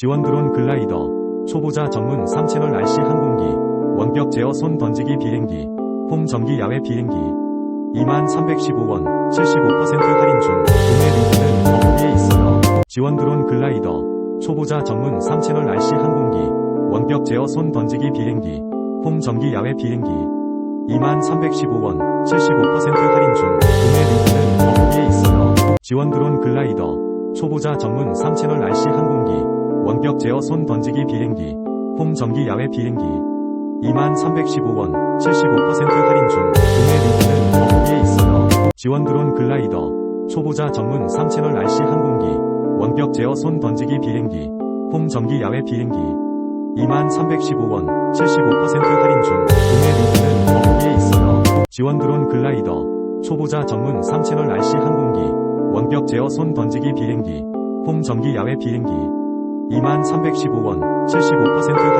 지원 드론 글라이더, 초보자 전문 3채널 RC 항공기, 원격 제어 손 던지기 비행기, 홈 전기 야외 비행기. 2315원, 75% 할인 중, 구매 링크는 더보기에 있어요. 지원 드론 글라이더, 초보자 전문 3채널 RC 항공기, 원격 제어 손 던지기 비행기, 홈 전기 야외 비행기. 2315원, 75% 할인 중, 구매 링크는 더보기에 있어요. 지원 드론 글라이더, 초보자 전문 3채널 RC 항공기, 원격 제어 손 던지기 비행기, 홈 전기 야외 비행기. 2315원, 75% 할인 중, 구매 링크는 더보기에 있어요. 지원 드론 글라이더, 초보자 전문 3채널 RC 항공기, 원격 제어 손 던지기 비행기, 홈 전기 야외 비행기. 2315원, 75% 할인 중, 구매 링크는 더보기에 있어요. 지원 드론 글라이더, 초보자 전문 3채널 RC 항공기, 원격 제어 손 던지기 비행기, 홈 전기 야외 비행기. 2315원, 75% 할인 중, 구매 링크는